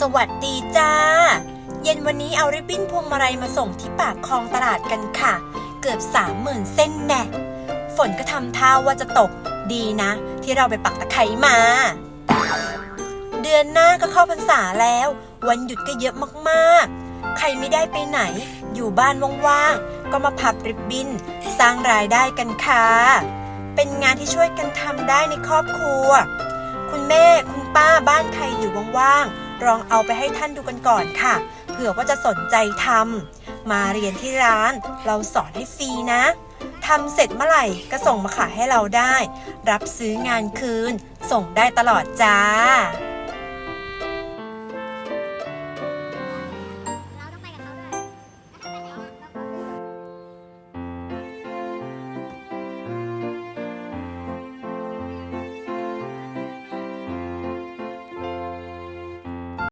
สวัสดีจ้า เย็นวันนี้เอาริบบิ้นพวงมาลัยมาส่งที่ปากคลองตลาดกันค่ะ เกือบสามหมื่นเส้นแน่ ฝนก็ทำท่าว่าจะตกดีนะ ที่เราไปปักตะไคร้มา เดือนหน้าก็เข้าพรรษาแล้ว วันหยุดก็เยอะมากๆ ใครไม่ได้ไปไหน อยู่บ้านว่างๆ ก็มาพับริบบิ้นสร้างรายได้กันค่ะ เป็นงานที่ช่วยกันทำได้ในครอบครัว คุณแม่คุณป้าบ้านใครอยู่ว่างๆ ลองเอาไปให้ท่านดูกันก่อนค่ะ เผื่อว่าจะสนใจทำมาเรียนที่ร้านเราสอนให้ฟรีนะทำเสร็จเมื่อไหร่ก็ส่งมาขายให้เราได้ รับซื้องานคืน ส่งได้ตลอดจ้า